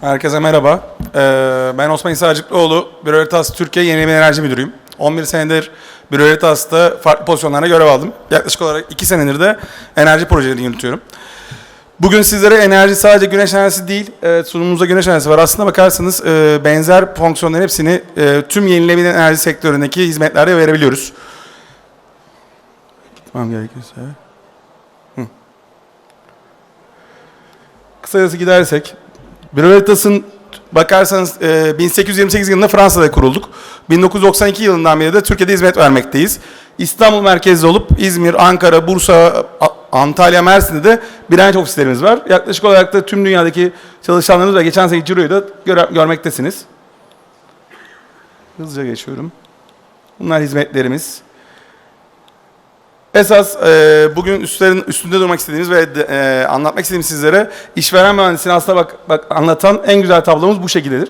Herkese merhaba. Ee, ben Osman İsa Acıklıoğlu. Türkiye Yenilenebilir Enerji Müdürüyüm. 11 senedir Bürolitas'ta farklı pozisyonlara görev aldım. Yaklaşık olarak 2 senedir de enerji projelerini yürütüyorum. Bugün sizlere enerji sadece güneş enerjisi değil, e, sunumumuzda güneş enerjisi var. Aslında bakarsanız e, benzer fonksiyonların hepsini e, tüm yenilenebilir enerji sektöründeki hizmetlerde verebiliyoruz. Tamam gerekirse. Hı. Kısacası gidersek, Bürolitas'ın bakarsanız e, 1828 yılında Fransa'da kurulduk. 1992 yılından beri de Türkiye'de hizmet vermekteyiz. İstanbul merkezli olup İzmir, Ankara, Bursa, Antalya, Mersin'de de branş ofislerimiz var. Yaklaşık olarak da tüm dünyadaki çalışanlarımız ve geçen seneki ciroyu da göre- görmektesiniz. Hızlıca geçiyorum. Bunlar hizmetlerimiz. Esas e, bugün üstlerin üstünde durmak istediğimiz ve de, e, anlatmak istediğimiz sizlere işveren mühendisliğini aslında bak, bak anlatan en güzel tablomuz bu şekildedir.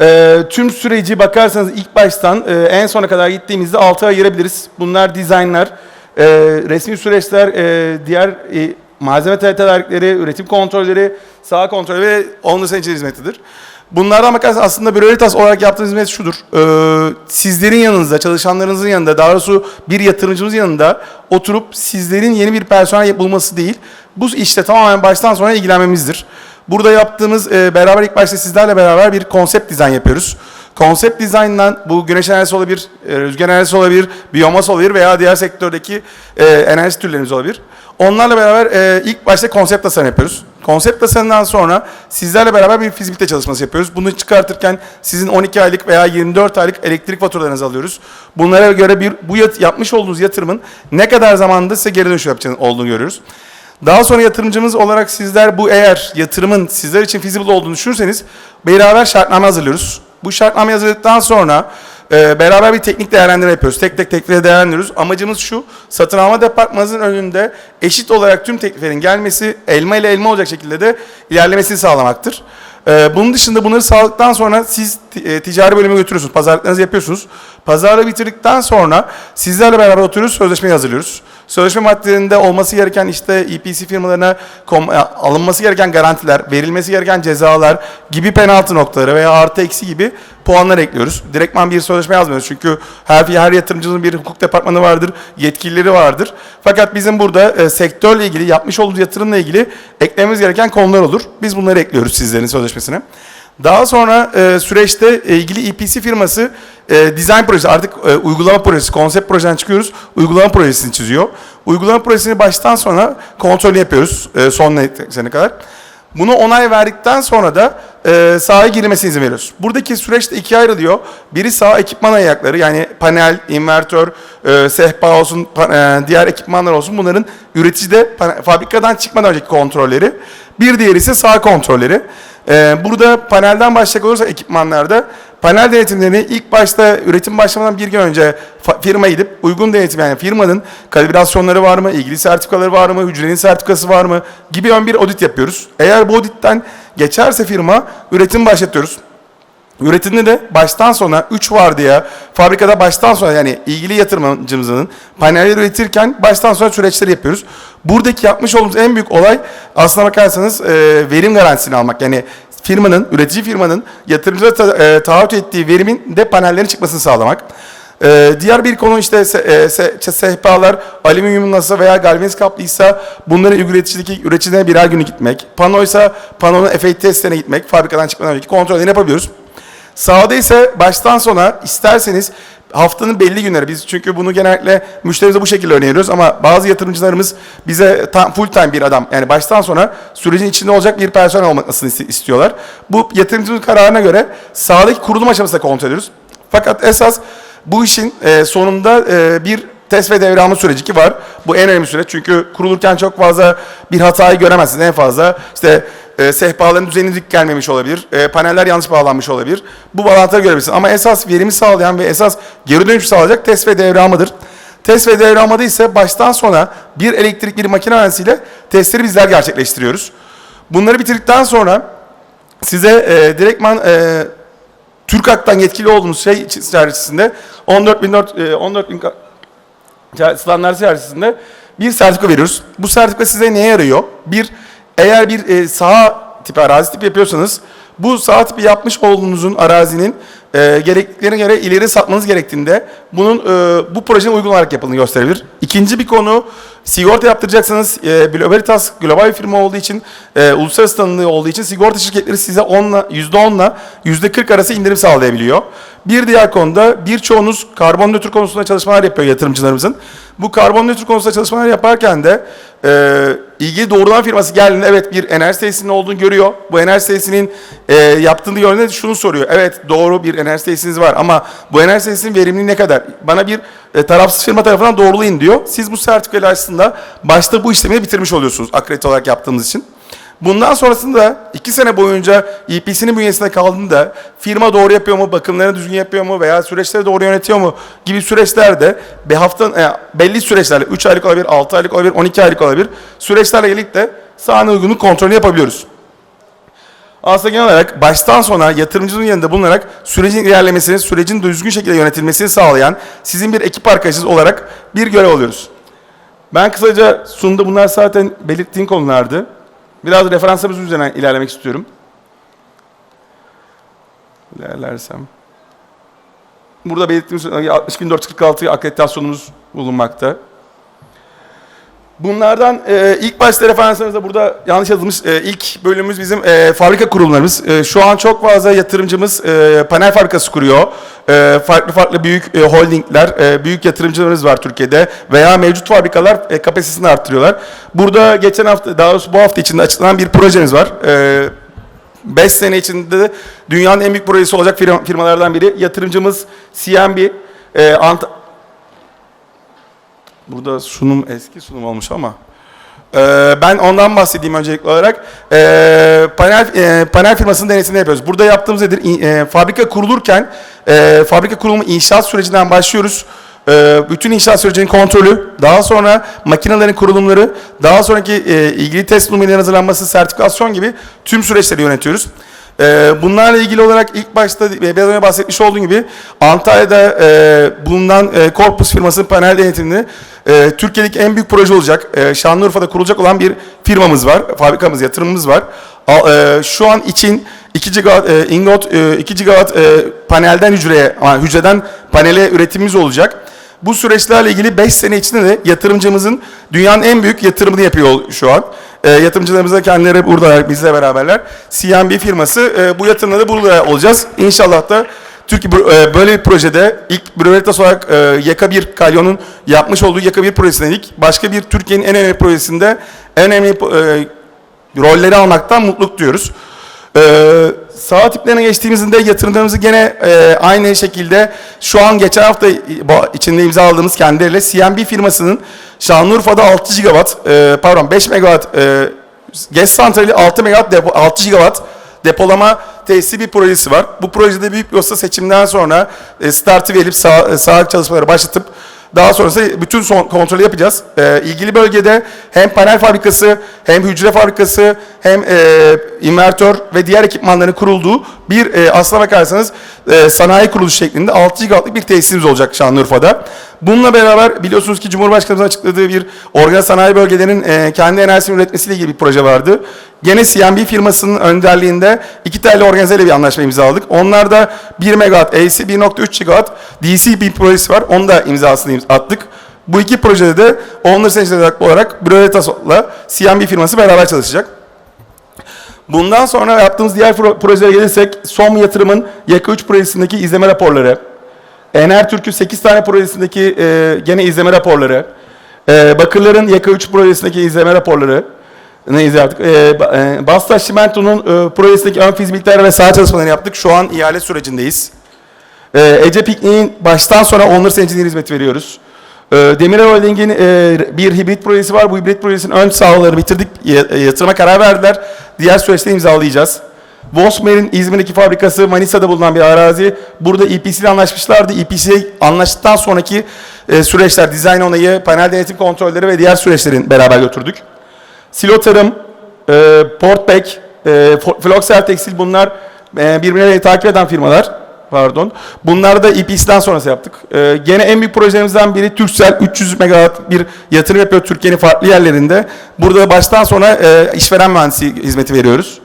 E, tüm süreci bakarsanız ilk baştan e, en sona kadar gittiğimizde 6 ay ayırabiliriz. Bunlar dizaynlar, e, resmi süreçler, e, diğer e, malzeme tedarikleri, üretim kontrolleri, saha kontrolü ve onun hizmetidir. Bunlardan bakarsanız aslında Bürolitas olarak yaptığımız hizmet şudur. Ee, sizlerin yanınızda, çalışanlarınızın yanında, daha doğrusu bir yatırımcımız yanında oturup sizlerin yeni bir personel bulması değil, bu işte tamamen baştan sona ilgilenmemizdir. Burada yaptığımız, e, beraber ilk başta sizlerle beraber bir konsept dizayn yapıyoruz. Konsept dizayndan bu güneş enerjisi olabilir, e, rüzgar enerjisi olabilir, biyomas olabilir veya diğer sektördeki e, enerji türlerimiz olabilir. Onlarla beraber e, ilk başta konsept tasarım yapıyoruz. Konsept tasarımından sonra sizlerle beraber bir fizibilite çalışması yapıyoruz. Bunu çıkartırken sizin 12 aylık veya 24 aylık elektrik faturalarınızı alıyoruz. Bunlara göre bir bu yat- yapmış olduğunuz yatırımın ne kadar zamanda size geri dönüş yapacağını olduğunu görüyoruz. Daha sonra yatırımcımız olarak sizler bu eğer yatırımın sizler için feasible olduğunu düşünürseniz beraber şartname hazırlıyoruz. Bu şartname hazırladıktan sonra e, beraber bir teknik değerlendirme yapıyoruz. Tek tek teklifleri değerlendiriyoruz. Amacımız şu, satın alma departmanımızın önünde eşit olarak tüm tekliflerin gelmesi, elma ile elma olacak şekilde de ilerlemesini sağlamaktır. E, bunun dışında bunları sağladıktan sonra siz e, ticari bölüme götürüyorsunuz, pazarlıklarınızı yapıyorsunuz. Pazarlığı bitirdikten sonra sizlerle beraber oturuyoruz, sözleşmeyi hazırlıyoruz. Sözleşme maddelerinde olması gereken işte EPC firmalarına e, alınması gereken garantiler, verilmesi gereken cezalar gibi penaltı noktaları veya artı eksi gibi puanlar ekliyoruz. Direktman bir sözleşme yazmıyoruz çünkü her her yatırımcının bir hukuk departmanı vardır, yetkilileri vardır. Fakat bizim burada e, sektörle ilgili, yapmış olduğumuz yatırımla ilgili eklememiz gereken konular olur. Biz bunları ekliyoruz sizlerin sözleşmesine. Daha sonra e, süreçte ilgili EPC firması e, design projesi artık e, uygulama projesi, konsept projeden çıkıyoruz. Uygulama projesini çiziyor. Uygulama projesini baştan sona kontrol yapıyoruz e, son sene kadar. Bunu onay verdikten sonra da e, sahaya girmesine izin veriyoruz. Buradaki süreçte ikiye ayrılıyor. Biri saha ekipman ayakları yani panel, invertör, e, sehpa olsun, e, diğer ekipmanlar olsun bunların üreticide fabrikadan çıkmadan önceki kontrolleri. Bir diğeri ise saha kontrolleri. Ee, burada panelden başlayacak olursa ekipmanlarda panel denetimlerini ilk başta üretim başlamadan bir gün önce firma gidip uygun denetim yani firmanın kalibrasyonları var mı, ilgili sertifikaları var mı, hücrenin sertifikası var mı gibi ön bir audit yapıyoruz. Eğer bu auditten geçerse firma üretim başlatıyoruz. Üretimde de baştan sona 3 var diye fabrikada baştan sona yani ilgili yatırımcımızın panelleri üretirken baştan sona süreçleri yapıyoruz. Buradaki yapmış olduğumuz en büyük olay aslına bakarsanız e, verim garantisini almak. Yani firmanın, üretici firmanın yatırımcılara ta, e, taahhüt ettiği verimin de panellerin çıkmasını sağlamak. Ee, diğer bir konu işte se, e, se, se- sehpalar alüminyum nasıl veya galvaniz kaplıysa bunları üreticideki üreticide birer günü gitmek. Panoysa panonun FAT testlerine gitmek. Fabrikadan çıkmadan önceki kontrollerini yapabiliyoruz. Sahada ise baştan sona isterseniz haftanın belli günleri biz çünkü bunu genellikle müşterimize bu şekilde öneriyoruz ama bazı yatırımcılarımız bize tam, full time bir adam yani baştan sonra sürecin içinde olacak bir personel olmasını istiyorlar. Bu yatırımcımızın kararına göre sahadaki kurulum aşamasında kontrol ediyoruz. Fakat esas bu işin e, sonunda e, bir test ve devralma süreci ki var. Bu en önemli süreç çünkü kurulurken çok fazla bir hatayı göremezsiniz. En fazla işte e, sehpaların düzeni dik gelmemiş olabilir, e, paneller yanlış bağlanmış olabilir. Bu bağlantıları görebilirsiniz. Ama esas verimi sağlayan ve esas geri dönüş sağlayacak test ve devralmadır. Test ve devralmada ise baştan sona bir elektrik bir makine mühendisiyle testleri bizler gerçekleştiriyoruz. Bunları bitirdikten sonra size e, direktman e, TÜRKAK'tan yetkili olduğumuz şey içerisinde 14.004 e, 14.000 ka- standart içerisinde bir sertifika veriyoruz. Bu sertifika size neye yarıyor? Bir, eğer bir e, saha tipi arazi tipi yapıyorsanız Bu saat tipi yapmış olduğunuzun arazinin e, gereklerine göre ileri satmanız gerektiğinde bunun e, bu projenin uygun olarak yapıldığını gösterebilir. İkinci bir konu sigorta yaptıracaksanız e, Globalitas global bir firma olduğu için e, uluslararası tanındığı olduğu için sigorta şirketleri size 10'la %10'la %40 arası indirim sağlayabiliyor. Bir diğer konuda birçoğunuz karbon nötr konusunda çalışmalar yapıyor yatırımcılarımızın. Bu karbon nötr konusunda çalışmalar yaparken de e, ilgili doğrudan firması geldiğinde evet bir enerji tesisinin olduğunu görüyor. Bu enerji tesisinin e, yaptığını gördüğünde şunu soruyor. Evet doğru bir enerji tesisiniz var ama bu enerji tesisinin verimliliği ne kadar? Bana bir e, tarafsız firma tarafından doğrulayın diyor. Siz bu sertifikayla aslında başta bu işlemi bitirmiş oluyorsunuz akredite olarak yaptığımız için. Bundan sonrasında iki sene boyunca EPC'nin bünyesinde kaldığında firma doğru yapıyor mu, bakımlarını düzgün yapıyor mu veya süreçleri doğru yönetiyor mu gibi süreçlerde bir hafta e, belli süreçlerle 3 aylık olabilir, 6 aylık olabilir, 12 aylık olabilir süreçlerle de sahne uygunluk kontrolünü yapabiliyoruz. Aslında genel olarak baştan sona yatırımcının yanında bulunarak sürecin ilerlemesini, sürecin düzgün şekilde yönetilmesini sağlayan sizin bir ekip arkadaşınız olarak bir görev alıyoruz. Ben kısaca sunumda bunlar zaten belirttiğim konulardı. Biraz referanslarımız üzerine ilerlemek istiyorum. İlerlersem. Burada belirttiğimiz 60.446 akreditasyonumuz bulunmakta. Bunlardan e, ilk başta referanslarımızda burada yanlış yazılmış e, ilk bölümümüz bizim e, fabrika kurumlarımız. E, şu an çok fazla yatırımcımız e, panel fabrikası kuruyor. E, farklı farklı büyük e, holdingler, e, büyük yatırımcılarımız var Türkiye'de veya mevcut fabrikalar e, kapasitesini arttırıyorlar. Burada geçen hafta, daha doğrusu bu hafta içinde açıklanan bir projemiz var. E, 5 sene içinde de dünyanın en büyük projesi olacak firma- firmalardan biri. Yatırımcımız CMB. E, Ant- Burada sunum eski sunum olmuş ama. Ee, ben ondan bahsedeyim öncelikli olarak. Ee, panel e, panel firmasının denetimini yapıyoruz. Burada yaptığımız nedir? E, fabrika kurulurken e, fabrika kurulumu inşaat sürecinden başlıyoruz. Ee, bütün inşaat sürecinin kontrolü, daha sonra makinelerin kurulumları, daha sonraki ilgili test numaralarının hazırlanması, sertifikasyon gibi tüm süreçleri yönetiyoruz. Ee, bunlarla ilgili olarak ilk başta biraz önce bahsetmiş olduğum gibi Antalya'da e, bulunan e, Corpus firmasının panel denetimini e, Türkiye'deki en büyük proje olacak. Şanlıurfa'da kurulacak olan bir firmamız var, fabrikamız, yatırımımız var. Şu an için 2 gigawatt e, ingot, e, 2 gigawatt panelden hücreye, ama hücreden panele üretimimiz olacak. Bu süreçlerle ilgili 5 sene içinde de yatırımcımızın dünyanın en büyük yatırımını yapıyor şu an. E, yatırımcılarımız da kendileri burada bizle beraberler. CMB firması e, bu yatırımda da burada olacağız. İnşallah da Türkiye böyle bir projede ilk Breveritas olarak e, Yaka 1 Kalyon'un yapmış olduğu Yaka 1 projesine ilk başka bir Türkiye'nin en önemli projesinde en önemli e, rolleri almaktan mutluluk duyuyoruz. Ee, sağ tiplerine geçtiğimizde yatırımlarımızı gene e, aynı şekilde şu an geçen hafta içinde imzaladığımız kendileriyle CMB firmasının Şanlıurfa'da 6 gigawatt, e, pardon 5 megawatt e, GES santrali 6 megawatt depo, 6 gigawatt depolama tesisi bir projesi var. Bu projede büyük bir seçimden sonra e, startı verip sağ, sağlık çalışmaları başlatıp daha sonrası bütün son kontrolü yapacağız. Ee, ilgili bölgede hem panel fabrikası, hem hücre fabrikası, hem e, invertör ve diğer ekipmanların kurulduğu bir e, aslına bakarsanız e, sanayi kuruluşu şeklinde 6 gigawattlık bir tesisimiz olacak Şanlıurfa'da. Bununla beraber biliyorsunuz ki Cumhurbaşkanımızın açıkladığı bir organ sanayi bölgelerinin e, kendi enerjisini üretmesiyle ilgili bir proje vardı. Gene CMB firmasının önderliğinde iki tane organizeyle bir anlaşma imzaladık. Onlar da 1 megawatt AC, 1.3 gigawatt DC bir projesi var. Onu da imzasını imz- attık. Bu iki projede de Owner Seçilecek olarak Bröletas'la CMB firması beraber çalışacak. Bundan sonra yaptığımız diğer pro- projelere gelirsek SOM yatırımın YK 3 projesindeki izleme raporları, Ener Türk'ü 8 tane projesindeki e, gene izleme raporları, e, Bakırlar'ın YK 3 projesindeki izleme raporları, ne yaptık? E, e, Bastaş Çimento'nun e, projesindeki ön fizibiliteler ve saha çalışmalarını yaptık. Şu an ihale sürecindeyiz. E, Ece Piknik'in baştan sona onur engineer hizmeti veriyoruz. E, Demirel Holding'in e, bir hibrit projesi var. Bu hibrit projesinin ön sağlıkları bitirdik. E, yatırıma karar verdiler. Diğer süreçte imzalayacağız. Vosmer'in İzmir'deki fabrikası Manisa'da bulunan bir arazi. Burada EPC ile anlaşmışlardı. EPC anlaştıktan sonraki e, süreçler, dizayn onayı, panel denetim kontrolleri ve diğer süreçlerin beraber götürdük. Silo Tarım, e, Portback, e, Floxer Tekstil bunlar e, birbirlerini takip eden firmalar. Pardon. Bunları da EPC'den sonrası yaptık. E, gene en büyük projelerimizden biri Turkcell 300 megawatt bir yatırım yapıyor Türkiye'nin farklı yerlerinde. Burada baştan sona e, işveren mühendisi hizmeti veriyoruz.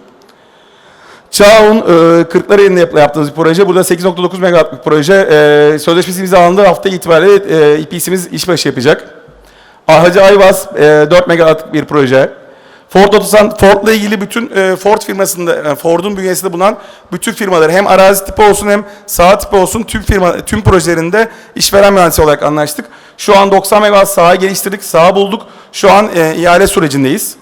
Çağun e, Kırklareli'nde yap- yaptığımız bir proje. Burada 8.9 megawatt bir proje. E, sözleşmesi imzalandı. Hafta itibariyle e, EPC'miz işbaşı yapacak. Hacı Ayvaz e, 4 megawatt bir proje. Ford Otosan, Ford'la ilgili bütün e, Ford firmasında, e, Ford'un bünyesinde bulunan bütün firmaları hem arazi tipi olsun hem saha tipi olsun tüm firma tüm projelerinde işveren mühendisi olarak anlaştık. Şu an 90 megawatt saha geliştirdik, saha bulduk. Şu an e, ihale sürecindeyiz.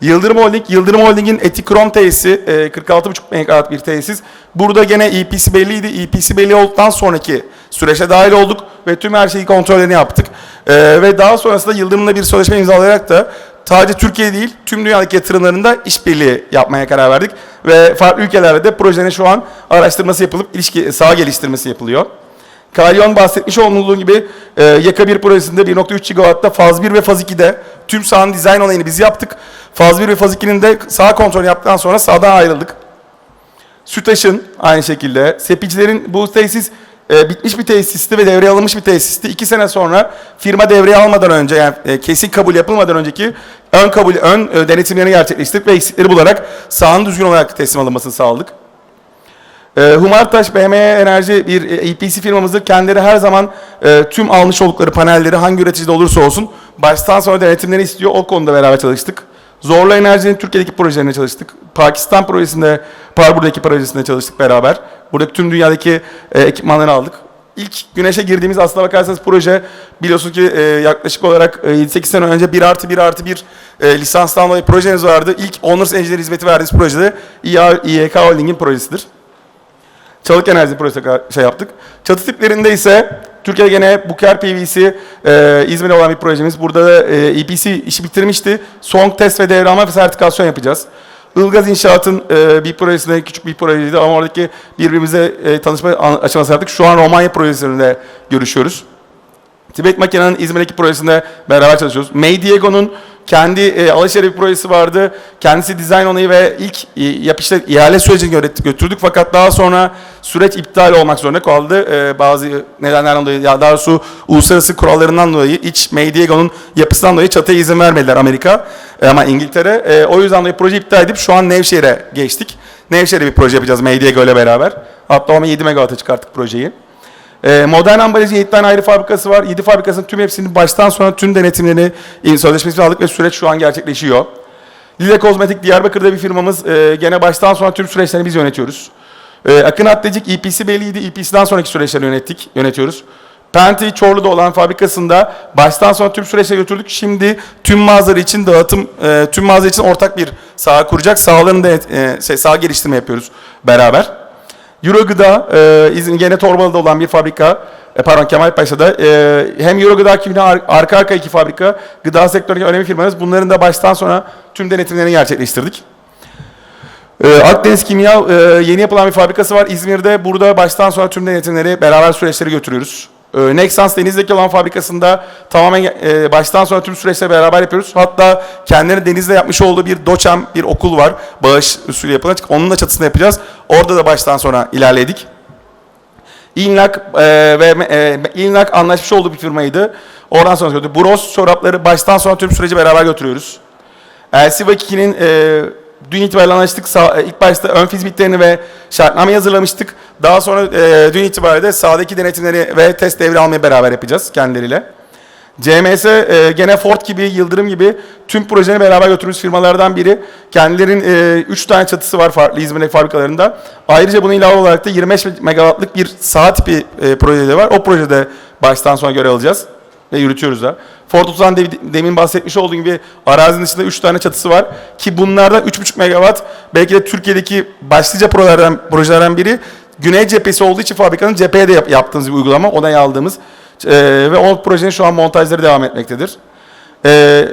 Yıldırım Holding, Yıldırım Holding'in Etikrom tesisi, e, 46,5 megawatt bir tesis. Burada gene EPC belliydi. EPC belli olduktan sonraki süreçte dahil olduk ve tüm her şeyi kontrollerini yaptık. E, ve daha sonrasında Yıldırım'la bir sözleşme imzalayarak da sadece Türkiye değil, tüm dünyadaki yatırımlarında işbirliği yapmaya karar verdik. Ve farklı ülkelerde de projenin şu an araştırması yapılıp ilişki, saha geliştirmesi yapılıyor. Kalyon bahsetmiş olduğum gibi e, Yaka 1 projesinde 1.3 GW'da faz 1 ve faz 2'de tüm sahanın dizayn olayını biz yaptık. Faz 1 ve faz 2'nin de sağ kontrolü yaptıktan sonra sağdan ayrıldık. Sütaş'ın aynı şekilde. Sepicilerin bu tesis e, bitmiş bir tesisti ve devreye alınmış bir tesisti. İki sene sonra firma devreye almadan önce yani e, kesin kabul yapılmadan önceki ön kabul, ön e, denetimlerini gerçekleştirdik ve eksikleri bularak sahanın düzgün olarak teslim alınmasını sağladık. Humartaş BM Enerji bir EPC firmamızdır. Kendileri her zaman tüm almış oldukları panelleri hangi üreticide olursa olsun baştan sona denetimleri istiyor. O konuda beraber çalıştık. Zorlu Enerji'nin Türkiye'deki projelerine çalıştık. Pakistan projesinde, Parbur'daki projesinde çalıştık beraber. Buradaki tüm dünyadaki e, ekipmanları aldık. İlk güneşe girdiğimiz aslına bakarsanız proje biliyorsunuz ki e, yaklaşık olarak e, 7-8 sene önce 1 artı 1 artı 1 e, lisanstan dolayı projeniz vardı. İlk Honors Engineer hizmeti verdiğimiz projede İYK Holding'in projesidir. Çalık enerji projesi şey yaptık. Çatı tiplerinde ise Türkiye gene Buker PVC e, İzmir'de olan bir projemiz. Burada da e, EPC işi bitirmişti. Son test ve devralma ve sertifikasyon yapacağız. Ilgaz İnşaat'ın e, bir projesinde küçük bir projeydi ama oradaki birbirimize e, tanışma an- aşaması yaptık. Şu an Romanya projesinde görüşüyoruz. Tibet Makina'nın İzmir'deki projesinde beraber çalışıyoruz. May Diego'nun kendi e, Alaşehir projesi vardı. Kendisi dizayn onayı ve ilk e, yapışta ihale sürecini götürdük. Fakat daha sonra süreç iptal olmak zorunda kaldı. E, bazı nedenlerden dolayı, ya daha doğrusu uluslararası kurallarından dolayı, iç May Diego'nun yapısından dolayı çatıya izin vermediler Amerika e, ama İngiltere. E, o yüzden dolayı proje iptal edip şu an Nevşehir'e geçtik. Nevşehir'e bir proje yapacağız May Diego ile beraber. Hatta ama 7 megawatt'a çıkarttık projeyi. Ee, modern ambalajın 7 tane ayrı fabrikası var. 7 fabrikasının tüm hepsini baştan sona tüm denetimlerini, e, sözleşmesini aldık ve süreç şu an gerçekleşiyor. Lile Kozmetik Diyarbakır'da bir firmamız. Ee, gene baştan sona tüm süreçlerini biz yönetiyoruz. Ee, Akın Atlecik EPC belliydi. EPC'den sonraki süreçleri yönettik, yönetiyoruz. Penti Çorlu'da olan fabrikasında baştan sona tüm süreçleri götürdük. Şimdi tüm mağazaları için dağıtım, e, tüm mağaza için ortak bir saha kuracak. Sahaların da e, şey, saha geliştirme yapıyoruz beraber. Euro Gıda, e, İzmir gene Torbalı'da olan bir fabrika, e, pardon Kemalpaşa'da. E, hem Euro Gıda kimine ar- arka arka iki fabrika, gıda sektöründeki önemli firmalarız. Bunların da baştan sona tüm denetimlerini gerçekleştirdik. E, Akdeniz Kimya e, yeni yapılan bir fabrikası var İzmir'de. Burada baştan sona tüm denetimleri, beraber süreçleri götürüyoruz. E, Nexans Deniz'deki olan fabrikasında tamamen e, baştan sona tüm süreçleri beraber yapıyoruz. Hatta kendileri denizde yapmış olduğu bir doçam, bir okul var. Bağış usulü yapılan. Onun da çatısını yapacağız. Orada da baştan sona ilerledik. İlnak e, ve e, İlnak anlaşmış olduğu bir firmaydı. Oradan sonra götürdük. Bros çorapları baştan sona tüm süreci beraber götürüyoruz. Elsiva 2'nin e, dün itibariyle anlaştık. Sa- e, ilk başta ön fizmitlerini ve şartnameyi hazırlamıştık. Daha sonra e, dün itibariyle de sahadaki denetimleri ve test devre almayı beraber yapacağız kendileriyle. CMS e, gene Ford gibi, Yıldırım gibi tüm projeni beraber götürdüğümüz firmalardan biri. Kendilerinin 3 tane çatısı var farklı İzmir'deki fabrikalarında. Ayrıca bunun ilave olarak da 25 megawattlık bir saha tipi e, projeleri var. O projede baştan sona görev alacağız ve yürütüyoruz da. Ford 30'dan de, demin bahsetmiş olduğum gibi arazinin dışında 3 tane çatısı var. Ki bunlardan 3,5 megawatt belki de Türkiye'deki başlıca projelerden, projelerden biri. Güney cephesi olduğu için fabrikanın cepheye de yap- yaptığımız bir uygulama. Onay aldığımız. Ee, ve o projenin şu an montajları devam etmektedir. Ee,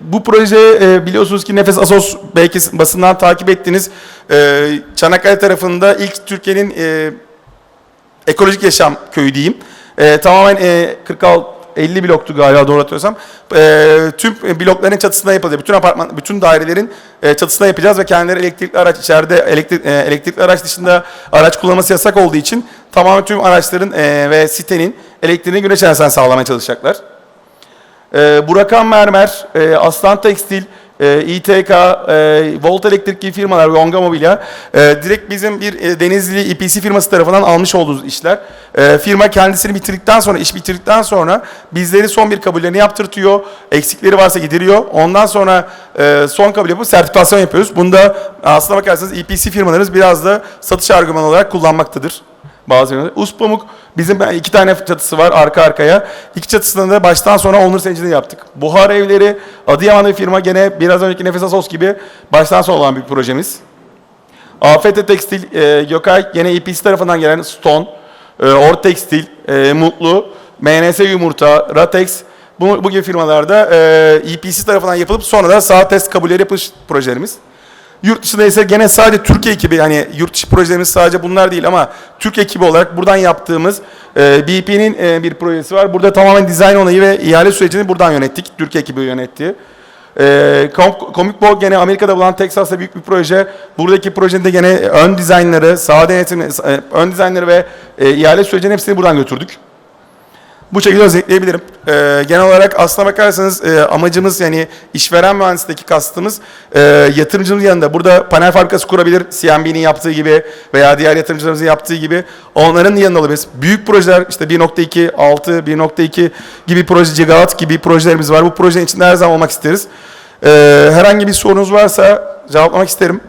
bu proje e, biliyorsunuz ki Nefes Asos belki basından takip ettiğiniz e, Çanakkale tarafında ilk Türkiye'nin e, ekolojik yaşam köyü diyeyim. E, tamamen e, 46 50 bloktu galiba doğru hatırlıyorsam. E, tüm blokların çatısında yapılacak. Bütün apartman, bütün dairelerin e, çatısında yapacağız ve kendileri elektrikli araç içeride elektrik, e, elektrikli araç dışında araç kullanması yasak olduğu için tamamen tüm araçların e, ve sitenin elektriğini güneş enerjisinden sağlamaya çalışacaklar. E, Burakan Mermer, e, Aslan Tekstil, e, İTK, e, Volt Elektrik gibi firmalar, Yonga Mobilya e, direkt bizim bir e, Denizli EPC firması tarafından almış olduğumuz işler. E, firma kendisini bitirdikten sonra, iş bitirdikten sonra bizleri son bir kabullerini yaptırtıyor. Eksikleri varsa gideriyor. Ondan sonra e, son kabul yapıp sertifikasyon yapıyoruz. Bunda aslına bakarsanız EPC firmalarımız biraz da satış argümanı olarak kullanmaktadır. Bazı firmalar. Uspamuk bizim iki tane çatısı var arka arkaya. İki çatısında da baştan sona onur sencini yaptık. Buhar evleri, Adıyaman'da bir firma gene biraz önceki Nefes Asos gibi baştan sona olan bir projemiz. AFT Tekstil, e, Gökay gene EPC tarafından gelen Stone, e, Or Tekstil, e, Mutlu, MNS Yumurta, Ratex bu, bu gibi firmalarda e, EPC tarafından yapılıp sonra da sağ test kabulleri yapılış projelerimiz. Yurt dışında ise gene sadece Türkiye ekibi yani yurt dışı projelerimiz sadece bunlar değil ama Türk ekibi olarak buradan yaptığımız e, BP'nin e, bir projesi var. Burada tamamen dizayn onayı ve ihale sürecini buradan yönettik. Türk ekibi yönetti. E, Com- Comic Ball gene Amerika'da bulan Texas'ta büyük bir proje. Buradaki projenin de gene ön dizaynları, sağ denetimi, e, ön dizaynları ve e, ihale sürecinin hepsini buradan götürdük. Bu şekilde özetleyebilirim. Ee, genel olarak aslına bakarsanız e, amacımız yani işveren mühendislikteki kastımız e, yatırımcının yanında burada panel fabrikası kurabilir CMB'nin yaptığı gibi veya diğer yatırımcılarımızın yaptığı gibi onların yanında olabiliriz. Büyük projeler işte 1.2, 6, 1.2 gibi proje, gigawatt gibi projelerimiz var. Bu projenin içinde her zaman olmak isteriz. Ee, herhangi bir sorunuz varsa cevaplamak isterim.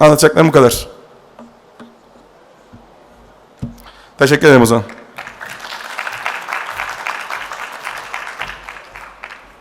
Anlatacaklarım bu kadar. Teşekkür ederim o zaman.